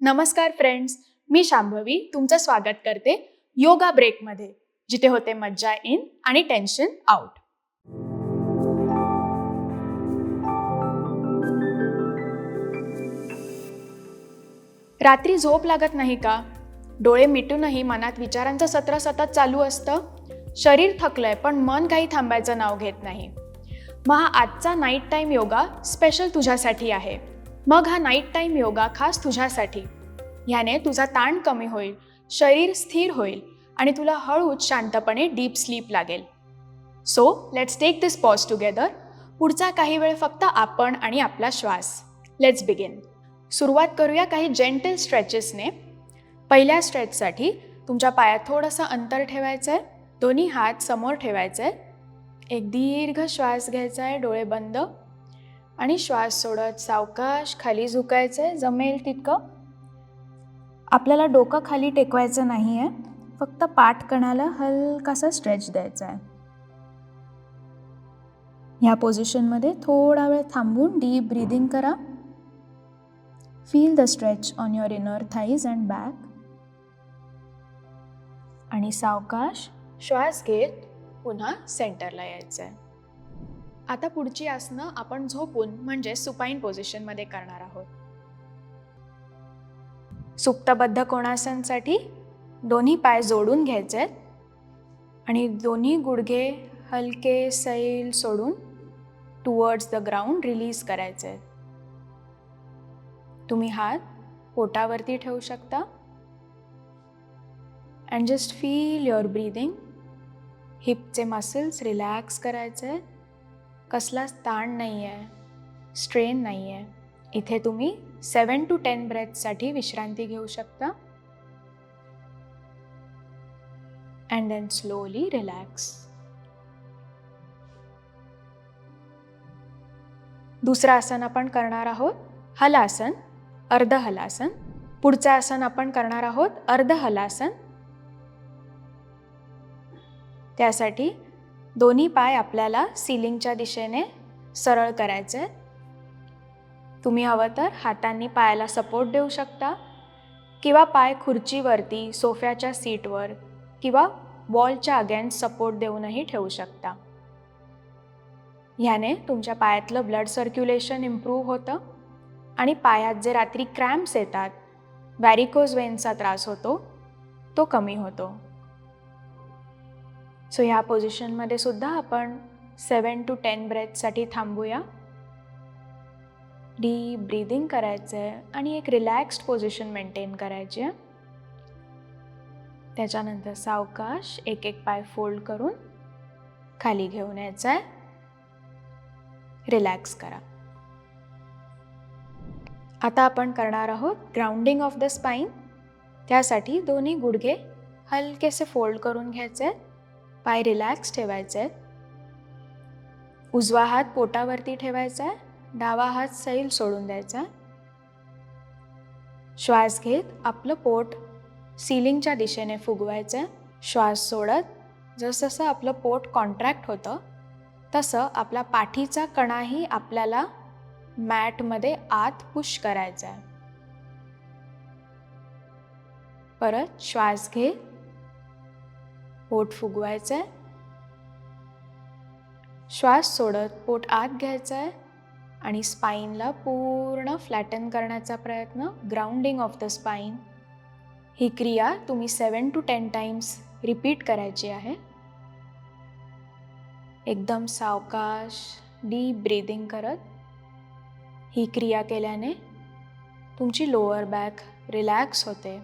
नमस्कार फ्रेंड्स मी शांभवी तुमचं स्वागत करते योगा ब्रेकमध्ये जिथे होते मज्जा इन आणि टेन्शन आउट रात्री झोप लागत नाही का? डोळे मिटूनही मनात विचारांचं सत्र सतत चालू असतं. शरीर थकलंय पण मन काही थांबायचं नाव घेत नाही. महा आजचा नाईट टाईम योगा स्पेशल तुझ्यासाठी आहे. मग हा नाईट टाईम योगा खास तुझ्यासाठी. ह्याने तुझा ताण कमी होईल शरीर स्थिर होईल आणि तुला हळूच शांतपणे डीप स्लीप लागेल. So let's take this pause together पुढचा काही वेळ फक्त आपण आणि आपला श्वास. लेट्स बिगिन सुरुवात करूया काही जेंटल स्ट्रेचेसने पहिल्या स्ट्रेचसाठी तुमच्या पायात थोडंसं अंतर ठेवायचं आहे दोन्ही हात समोर ठेवायचे आहे एक दीर्घ श्वास घ्यायचा आहे डोळे बंद. आणि श्वास सोडत सावकाश खाली झुकायचं आहे जमेल तितकं. आपल्याला डोकं खाली टेकवायचं नाही आहे फक्त पाठकणाला हलकासा स्ट्रेच द्यायचा आहे ह्या पोझिशनमध्ये थोडा वेळ थांबून डीप ब्रीदिंग करा. Feel the stretch on your inner thighs and back आणि सावकाश श्वास घेत पुन्हा सेंटरला यायचं आहे आता पुढची आसनं आपण झोपून म्हणजे सुपाईन पोझिशनमध्ये करणार आहोत. सुप्तबद्ध कोणासनसाठी दोन्ही पाय जोडून घ्यायचे आहेत. आणि दोन्ही गुडघे हलके सैल सोडून टुवर्ड्स द ग्राउंड रिलीज करायचे आहेत. तुम्ही हात पोटावरती ठेवू शकता. And just feel your breathing हिपचे muscles relax करायचे आहेत. कसलाच ताण नाही आहे स्ट्रेन नाही आहे इथे तुम्ही सेवन टू टेन ब्रेथसाठी विश्रांती घेऊ शकता. अँड देन स्लोली रिलॅक्स दुसरं आसन आपण करणार आहोत हलासन अर्ध हलासन पुढचं आसन आपण करणार आहोत अर्ध हलासन त्यासाठी दोन्ही पाय आपल्याला सिलिंगच्या दिशेने सरळ करायचे. तुम्ही हवं तर हातांनी पायाला सपोर्ट देऊ शकता किंवा पाय खुर्चीवरती सोफ्याच्या सीटवर किंवा वॉलच्या अगेन्स्ट सपोर्ट देऊनही ठेवू शकता. ह्याने तुमच्या पायातलं ब्लड सर्क्युलेशन इम्प्रूव्ह होतं आणि पायात जे रात्री क्रॅम्प्स येतात व्हॅरिकोज वेन्सचा त्रास होतो तो कमी होतो. सो ह्या पोझिशनमध्ये सुद्धा आपण सेवन टू टेन ब्रेथसाठी थांबूया. डीप ब्रीदिंग करायचं आहे आणि एक रिलॅक्स्ड पोझिशन मेंटेन करायची आहे. त्याच्यानंतर सावकाश एक एक पाय फोल्ड करून खाली घेऊन यायचं आहे रिलॅक्स करा. आता आपण करणार आहोत ग्राउंडिंग ऑफ द स्पाईन त्यासाठी दोन्ही गुडघे हलकेसे फोल्ड करून घ्यायचे. आहेत पाय रिलॅक्स ठेवायचे आहेत उजवा हात पोटावरती ठेवायचा आहे डावा हात सैल सोडून द्यायचा. श्वास घेत आपलं पोट सिलिंगच्या दिशेने फुगवायचं आहे श्वास सोडत जसजसं आपलं पोट कॉन्ट्रॅक्ट होतं तसं आपला पाठीचा कणाही आपल्याला मॅटमध्ये आत पुश करायचा आहे परत श्वास घेत पोट फुगवायचं आहे श्वास सोडत पोट आत घ्यायचं आहे आणि स्पाईनला पूर्ण फ्लॅटन करण्याचा प्रयत्न ग्राउंडिंग ऑफ द स्पाईन ही क्रिया तुम्ही seven to ten times repeat करायची आहे. एकदम सावकाश डीप ब्रीदिंग करत ही क्रिया केल्याने तुमची लोअर बॅक रिलॅक्स होते.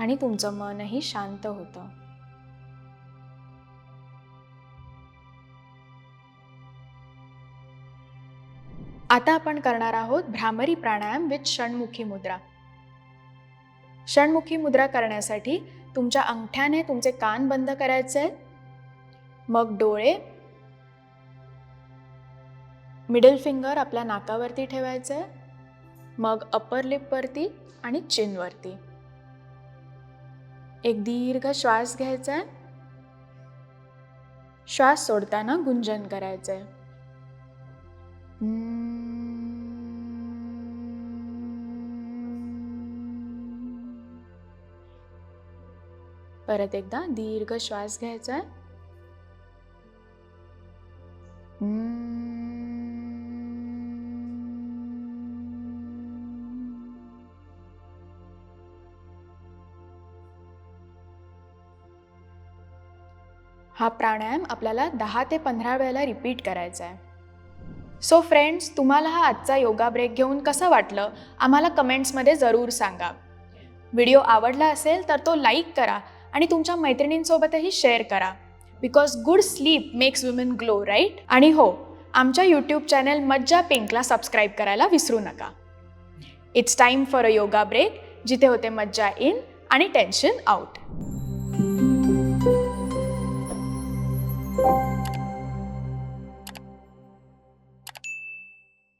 आणि तुमचं मनही शांत होतं. आता आपण करणार आहोत भ्रामरी प्राणायाम विथ षणमुखी मुद्रा. षणमुखी मुद्रा करण्यासाठी तुमच्या अंगठ्याने तुमचे कान बंद करायचे. आहेत मग डोळे मिडल फिंगर आपल्या नाकावरती ठेवायचं. आहे मग अपर लिपवरती आणि चिनवरती एक दीर्घ श्वास घ्यायचा आहे. श्वास सोडताना गुंजन करायचं आहे. परत एकदा दीर्घ श्वास घ्यायचा आहे. हा प्राणायाम आपल्याला दहा ते पंधरा वेळेला रिपीट करायचा आहे. सो फ्रेंड्स तुम्हाला हा आजचा योगा ब्रेक घेऊन कसं वाटलं? आम्हाला कमेंट्समध्ये जरूर सांगा. व्हिडिओ आवडला असेल तर तो लाईक करा आणि तुमच्या मैत्रिणींसोबतही शेअर करा. Because good sleep makes women glow right आणि हो आमच्या यूट्यूब चॅनल मज्जा पिंकला सबस्क्राईब करायला विसरू नका. It's time for a yoga break जिथे होते मज्जा इन आणि टेन्शन आउट